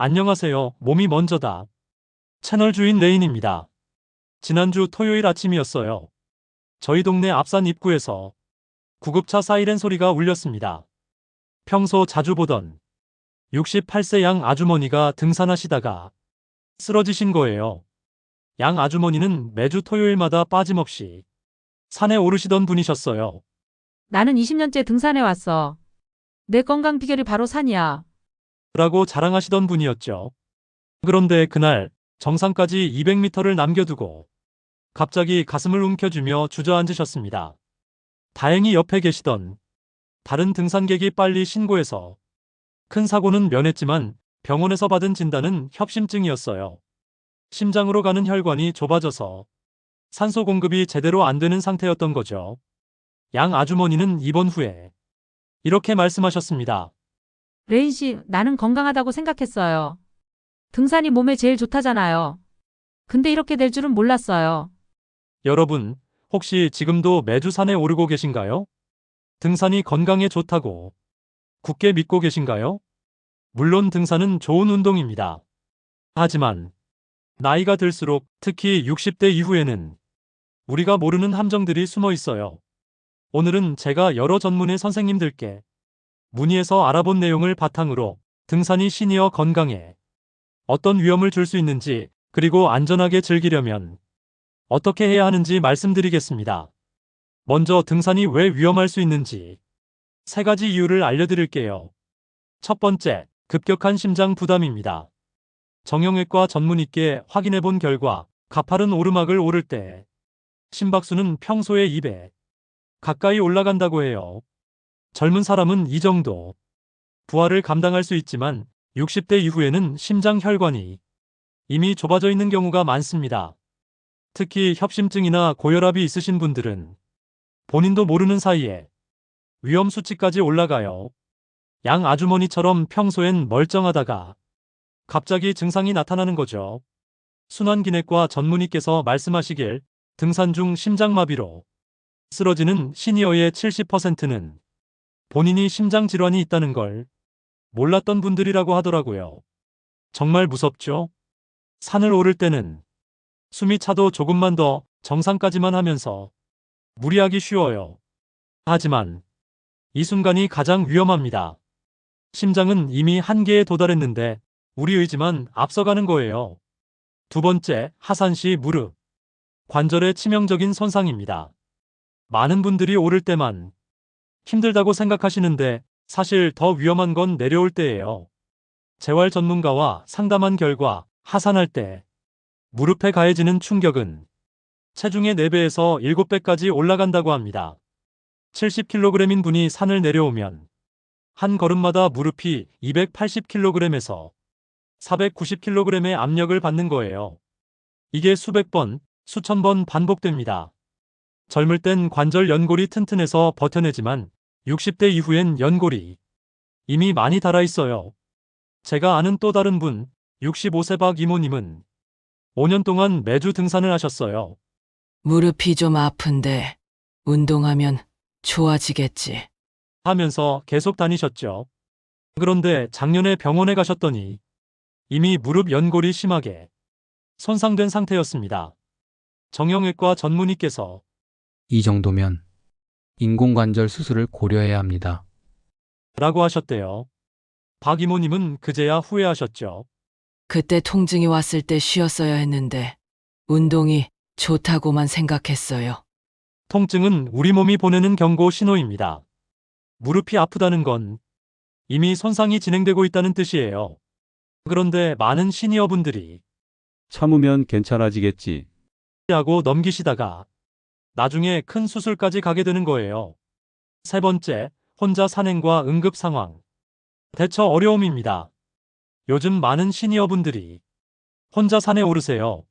안녕하세요. 몸이 먼저다. 채널 주인 레인입니다. 지난주 토요일 아침이었어요. 저희 동네 앞산 입구에서 구급차 사이렌 소리가 울렸습니다. 평소 자주 보던 68세 양 아주머니가 등산하시다가 쓰러지신 거예요. 양 아주머니는 매주 토요일마다 빠짐없이 산에 오르시던 분이셨어요. 나는 20년째 등산해 왔어. 내 건강 비결이 바로 산이야. 라고 자랑하시던 분이었죠. 그런데 그날 정상까지 200m를 남겨두고 갑자기 가슴을 움켜쥐며 주저앉으셨습니다. 다행히 옆에 계시던 다른 등산객이 빨리 신고해서 큰 사고는 면했지만 병원에서 받은 진단은 협심증이었어요. 심장으로 가는 혈관이 좁아져서 산소 공급이 제대로 안 되는 상태였던 거죠. 양 아주머니는 입원 후에 이렇게 말씀하셨습니다. 레인 씨, 나는 건강하다고 생각했어요. 등산이 몸에 제일 좋다잖아요. 근데 이렇게 될 줄은 몰랐어요. 여러분, 혹시 지금도 매주 산에 오르고 계신가요? 등산이 건강에 좋다고 굳게 믿고 계신가요? 물론 등산은 좋은 운동입니다. 하지만 나이가 들수록 특히 60대 이후에는 우리가 모르는 함정들이 숨어 있어요. 오늘은 제가 여러 전문의 선생님들께 문의해서 알아본 내용을 바탕으로 등산이 시니어 건강에 어떤 위험을 줄 수 있는지 그리고 안전하게 즐기려면 어떻게 해야 하는지 말씀드리겠습니다. 먼저 등산이 왜 위험할 수 있는지 세 가지 이유를 알려드릴게요. 첫 번째, 급격한 심장 부담입니다. 정형외과 전문의께 확인해 본 결과 가파른 오르막을 오를 때 심박수는 평소의 2배 가까이 올라간다고 해요. 젊은 사람은 이 정도 부하를 감당할 수 있지만 60대 이후에는 심장 혈관이 이미 좁아져 있는 경우가 많습니다. 특히 협심증이나 고혈압이 있으신 분들은 본인도 모르는 사이에 위험 수치까지 올라가요. 양 아주머니처럼 평소엔 멀쩡하다가 갑자기 증상이 나타나는 거죠. 순환기내과 전문의께서 말씀하시길 등산 중 심장마비로 쓰러지는 시니어의 70%는 본인이 심장 질환이 있다는 걸 몰랐던 분들이라고 하더라고요. 정말 무섭죠? 산을 오를 때는 숨이 차도 조금만 더 정상까지만 하면서 무리하기 쉬워요. 하지만 이 순간이 가장 위험합니다. 심장은 이미 한계에 도달했는데 우리 의지만 앞서가는 거예요. 두 번째, 하산시 무릎. 관절의 치명적인 손상입니다. 많은 분들이 오를 때만 힘들다고 생각하시는데 사실 더 위험한 건 내려올 때예요. 재활 전문가와 상담한 결과 하산할 때 무릎에 가해지는 충격은 체중의 4배에서 7배까지 올라간다고 합니다. 70kg인 분이 산을 내려오면 한 걸음마다 무릎이 280kg에서 490kg의 압력을 받는 거예요. 이게 수백 번, 수천 번 반복됩니다. 젊을 땐 관절 연골이 튼튼해서 버텨내지만 60대 이후엔 연골이 이미 많이 닳아 있어요. 제가 아는 또 다른 분, 65세 박 이모님은 5년 동안 매주 등산을 하셨어요. 무릎이 좀 아픈데 운동하면 좋아지겠지. 하면서 계속 다니셨죠. 그런데 작년에 병원에 가셨더니 이미 무릎 연골이 심하게 손상된 상태였습니다. 정형외과 전문의께서 이 정도면 인공관절 수술을 고려해야 합니다. 라고 하셨대요. 박 이모님은 그제야 후회하셨죠. 그때 통증이 왔을 때 쉬었어야 했는데 운동이 좋다고만 생각했어요. 통증은 우리 몸이 보내는 경고 신호입니다. 무릎이 아프다는 건 이미 손상이 진행되고 있다는 뜻이에요. 그런데 많은 시니어분들이 참으면 괜찮아지겠지. 하고 넘기시다가 나중에 큰 수술까지 가게 되는 거예요. 세 번째, 혼자 산행과 응급 상황. 대처 어려움입니다. 요즘 많은 시니어분들이 혼자 산에 오르세요.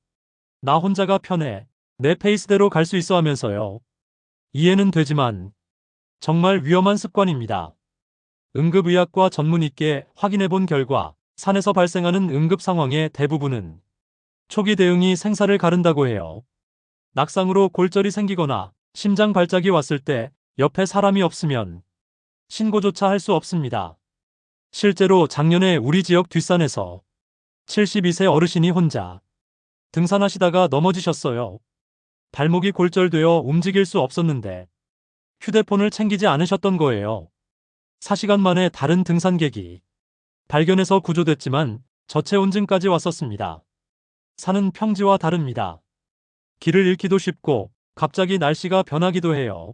나 혼자가 편해. 내 페이스대로 갈 수 있어 하면서요. 이해는 되지만 정말 위험한 습관입니다. 응급의학과 전문의께 확인해 본 결과 산에서 발생하는 응급 상황의 대부분은 초기 대응이 생사를 가른다고 해요. 낙상으로 골절이 생기거나 심장 발작이 왔을 때 옆에 사람이 없으면 신고조차 할 수 없습니다. 실제로 작년에 우리 지역 뒷산에서 72세 어르신이 혼자 등산하시다가 넘어지셨어요. 발목이 골절되어 움직일 수 없었는데 휴대폰을 챙기지 않으셨던 거예요. 4시간 만에 다른 등산객이 발견해서 구조됐지만 저체온증까지 왔었습니다. 산은 평지와 다릅니다. 길을 잃기도 쉽고 갑자기 날씨가 변하기도 해요.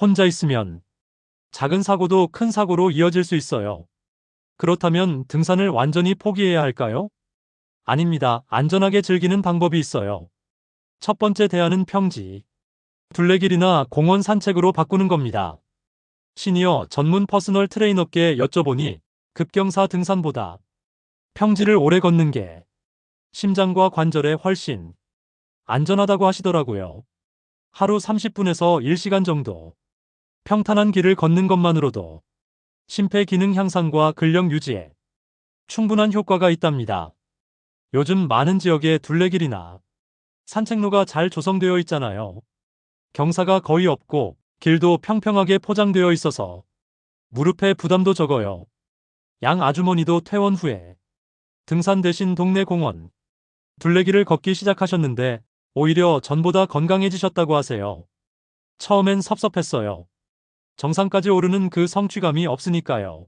혼자 있으면 작은 사고도 큰 사고로 이어질 수 있어요. 그렇다면 등산을 완전히 포기해야 할까요? 아닙니다. 안전하게 즐기는 방법이 있어요. 첫 번째 대안은 평지. 둘레길이나 공원 산책으로 바꾸는 겁니다. 시니어 전문 퍼스널 트레이너께 여쭤보니 급경사 등산보다 평지를 오래 걷는 게 심장과 관절에 훨씬 안전하다고 하시더라고요. 하루 30분에서 1시간 정도 평탄한 길을 걷는 것만으로도 심폐 기능 향상과 근력 유지에 충분한 효과가 있답니다. 요즘 많은 지역에 둘레길이나 산책로가 잘 조성되어 있잖아요. 경사가 거의 없고 길도 평평하게 포장되어 있어서 무릎에 부담도 적어요. 양 아주머니도 퇴원 후에 등산 대신 동네 공원, 둘레길을 걷기 시작하셨는데 오히려 전보다 건강해지셨다고 하세요. 처음엔 섭섭했어요. 정상까지 오르는 그 성취감이 없으니까요.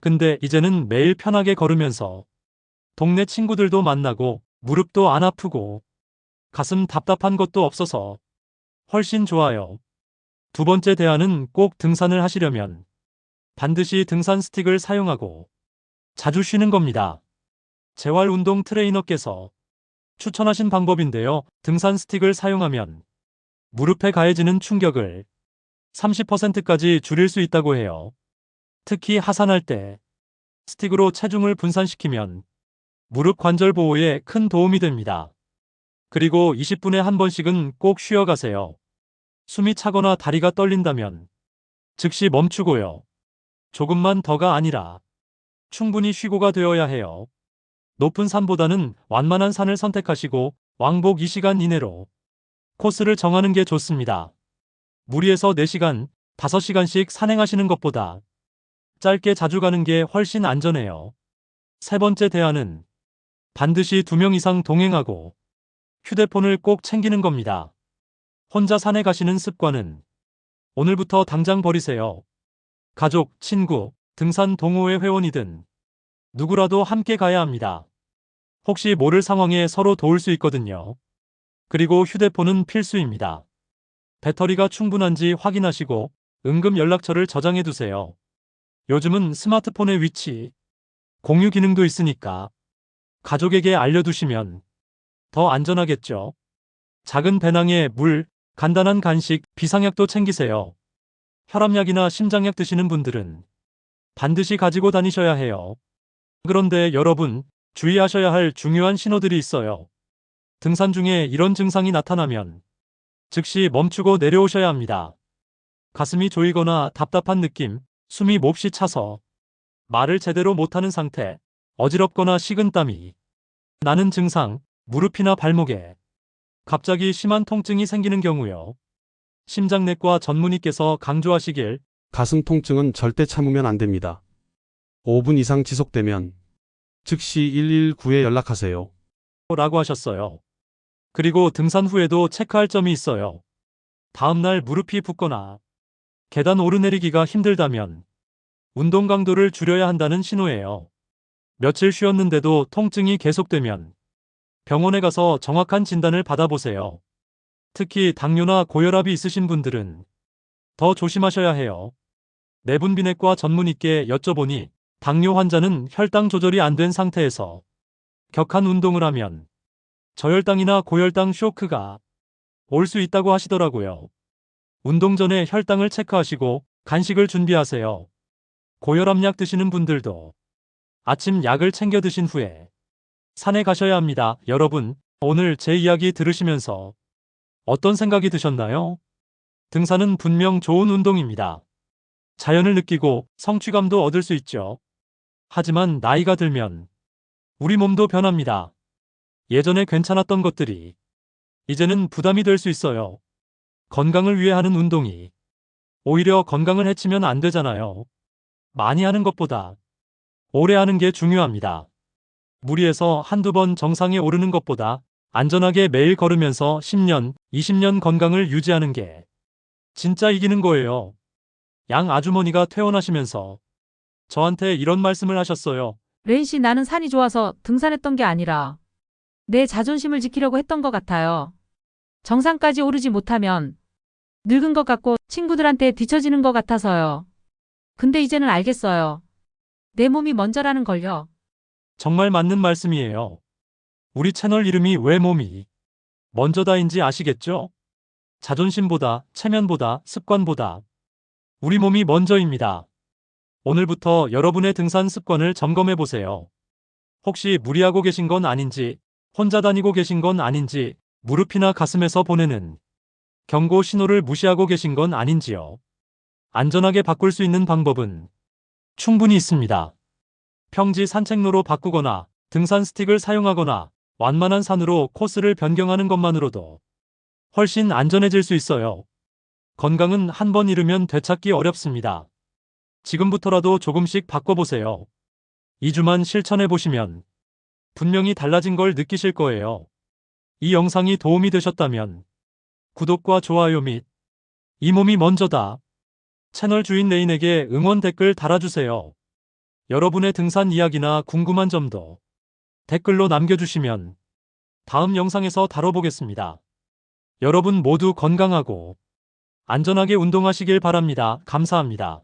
근데 이제는 매일 편하게 걸으면서 동네 친구들도 만나고 무릎도 안 아프고 가슴 답답한 것도 없어서 훨씬 좋아요. 두 번째 대안은 꼭 등산을 하시려면 반드시 등산 스틱을 사용하고 자주 쉬는 겁니다. 재활 운동 트레이너께서 추천하신 방법인데요. 등산 스틱을 사용하면 무릎에 가해지는 충격을 30%까지 줄일 수 있다고 해요. 특히 하산할 때 스틱으로 체중을 분산시키면 무릎 관절 보호에 큰 도움이 됩니다. 그리고 20분에 한 번씩은 꼭 쉬어가세요. 숨이 차거나 다리가 떨린다면 즉시 멈추고요. 조금만 더가 아니라 충분히 쉬고가 되어야 해요. 높은 산보다는 완만한 산을 선택하시고 왕복 2시간 이내로 코스를 정하는 게 좋습니다. 무리해서 4시간, 5시간씩 산행하시는 것보다 짧게 자주 가는 게 훨씬 안전해요. 세 번째 대안은 반드시 2명 이상 동행하고 휴대폰을 꼭 챙기는 겁니다. 혼자 산에 가시는 습관은 오늘부터 당장 버리세요. 가족, 친구, 등산 동호회 회원이든 누구라도 함께 가야 합니다. 혹시 모를 상황에 서로 도울 수 있거든요. 그리고 휴대폰은 필수입니다. 배터리가 충분한지 확인하시고 응급 연락처를 저장해 두세요. 요즘은 스마트폰의 위치, 공유 기능도 있으니까 가족에게 알려두시면 더 안전하겠죠. 작은 배낭에 물, 간단한 간식, 비상약도 챙기세요. 혈압약이나 심장약 드시는 분들은 반드시 가지고 다니셔야 해요. 그런데 여러분, 주의하셔야 할 중요한 신호들이 있어요. 등산 중에 이런 증상이 나타나면 즉시 멈추고 내려오셔야 합니다. 가슴이 조이거나 답답한 느낌, 숨이 몹시 차서 말을 제대로 못하는 상태, 어지럽거나 식은땀이 나는 증상, 무릎이나 발목에 갑자기 심한 통증이 생기는 경우요. 심장내과 전문의께서 강조하시길 가슴 통증은 절대 참으면 안 됩니다. 5분 이상 지속되면 즉시 119에 연락하세요. 라고 하셨어요. 그리고 등산 후에도 체크할 점이 있어요. 다음날 무릎이 붓거나 계단 오르내리기가 힘들다면 운동 강도를 줄여야 한다는 신호예요. 며칠 쉬었는데도 통증이 계속되면 병원에 가서 정확한 진단을 받아보세요. 특히 당뇨나 고혈압이 있으신 분들은 더 조심하셔야 해요. 내분비내과 전문의께 여쭤보니 당뇨 환자는 혈당 조절이 안 된 상태에서 격한 운동을 하면 저혈당이나 고혈당 쇼크가 올 수 있다고 하시더라고요. 운동 전에 혈당을 체크하시고 간식을 준비하세요. 고혈압약 드시는 분들도 아침 약을 챙겨 드신 후에 산에 가셔야 합니다. 여러분, 오늘 제 이야기 들으시면서 어떤 생각이 드셨나요? 등산은 분명 좋은 운동입니다. 자연을 느끼고 성취감도 얻을 수 있죠. 하지만 나이가 들면 우리 몸도 변합니다. 예전에 괜찮았던 것들이 이제는 부담이 될 수 있어요. 건강을 위해 하는 운동이 오히려 건강을 해치면 안 되잖아요. 많이 하는 것보다 오래 하는 게 중요합니다. 무리해서 한두 번 정상에 오르는 것보다 안전하게 매일 걸으면서 10년, 20년 건강을 유지하는 게 진짜 이기는 거예요. 양 아주머니가 퇴원하시면서 저한테 이런 말씀을 하셨어요. 레인 씨 나는 산이 좋아서 등산했던 게 아니라 내 자존심을 지키려고 했던 것 같아요. 정상까지 오르지 못하면 늙은 것 같고 친구들한테 뒤처지는 것 같아서요. 근데 이제는 알겠어요. 내 몸이 먼저라는 걸요. 정말 맞는 말씀이에요. 우리 채널 이름이 왜 몸이 먼저다인지 아시겠죠? 자존심보다, 체면보다, 습관보다 우리 몸이 먼저입니다. 오늘부터 여러분의 등산 습관을 점검해 보세요. 혹시 무리하고 계신 건 아닌지, 혼자 다니고 계신 건 아닌지, 무릎이나 가슴에서 보내는 경고 신호를 무시하고 계신 건 아닌지요. 안전하게 바꿀 수 있는 방법은 충분히 있습니다. 평지 산책로로 바꾸거나 등산 스틱을 사용하거나 완만한 산으로 코스를 변경하는 것만으로도 훨씬 안전해질 수 있어요. 건강은 한 번 잃으면 되찾기 어렵습니다. 지금부터라도 조금씩 바꿔보세요. 2주만 실천해 보시면 분명히 달라진 걸 느끼실 거예요. 이 영상이 도움이 되셨다면 구독과 좋아요 및 이 몸이 먼저다. 채널 주인 레인에게 응원 댓글 달아주세요. 여러분의 등산 이야기나 궁금한 점도 댓글로 남겨주시면 다음 영상에서 다뤄보겠습니다. 여러분 모두 건강하고 안전하게 운동하시길 바랍니다. 감사합니다.